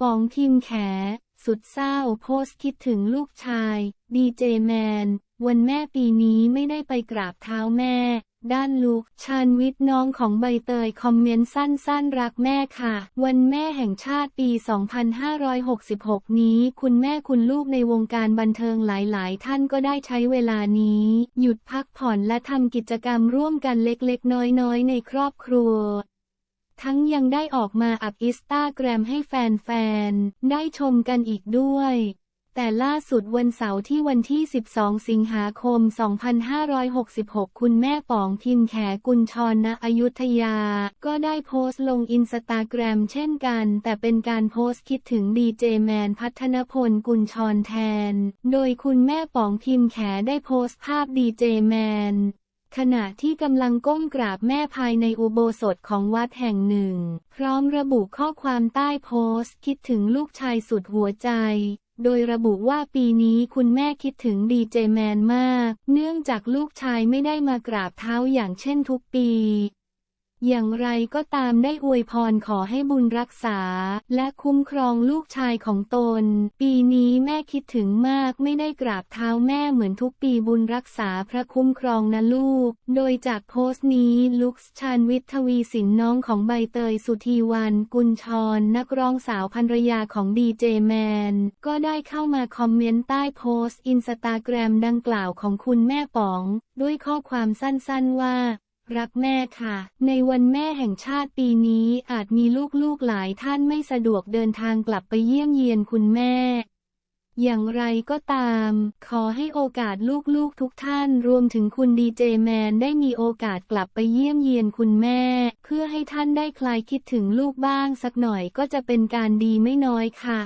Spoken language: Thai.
ปองพิมแข สุดเศร้าโพสต์คิดถึงลูกชาย ดีเจแมน วันแม่ปีนี้ไม่ได้ไปกราบเท้าแม่ ด้านลูก ชานวิทย์น้องของใบเตยคอมเมนต์สั้นๆ รักแม่ค่ะ วันแม่แห่งชาติปี 2566 นี้ คุณแม่คุณลูกในวงการบันเทิงหลายๆ ท่านก็ได้ใช้เวลานี้ หยุดพักผ่อนและทำกิจกรรมร่วมกันเล็กๆ น้อยๆ ในครอบครัว ทั้งยังได้ออกมาอัพอินสตาแกรมให้แฟนๆ ได้ชมกันอีกด้วยแต่ล่าสุดวันเสาร์ที่วันที่ 12 สิงหาคม 2566 คุณแม่ป๋องพิมแขกุลชรณอยุธยา ก็ได้โพสต์ลงอินสตาแกรมเช่นกัน แต่เป็นการโพสต์คิดถึงดีเจแมนพัฒนพลกุลชรแทน โดยคุณแม่ป๋องพิมแขได้โพสต์ภาพดีเจแมน ขณะที่กำลังก้มกราบแม่ภายในอุโบสถของวัดแห่งหนึ่ง พร้อมระบุข้อความใต้โพสต์ คิดถึงลูกชายสุดหัวใจ โดยระบุว่าปีนี้คุณแม่คิดถึงดีเจแมนมาก เนื่องจากลูกชายไม่ได้มากราบเท้าอย่างเช่นทุกปี อย่างไรก็ตามได้อวยพรขอให้บุญรักษา และคุ้มครองลูกชายของตน ปีนี้แม่คิดถึงมากไม่ได้กราบเท้าแม่เหมือนทุกปีบุญรักษาพระคุ้มครองนะลูก โดยจากโพสต์นี้ลุกชานวิทย์ทวีสินน้องของใบเตยสุธีวันกุลชรนักร้องสาวภรรยาของดีเจแมน ก็ได้เข้ามาคอมเมนต์ใต้โพสต์อินสตาแกรมดังกล่าวของคุณแม่ป๋อง ด้วยข้อความสั้นๆว่า รักแม่ค่ะ ในวันแม่แห่งชาติปีนี้อาจมีลูกๆหลายท่านไม่สะดวกเดินทางกลับไปเยี่ยมเยียนคุณแม่ อย่างไรก็ตาม ขอให้โอกาสลูกๆทุกท่านรวมถึงคุณดีเจแมนได้มีโอกาสกลับไปเยี่ยมเยียนคุณแม่ เพื่อให้ท่านได้คลายคิดถึงลูกบ้างสักหน่อยก็จะเป็นการดีไม่น้อยค่ะ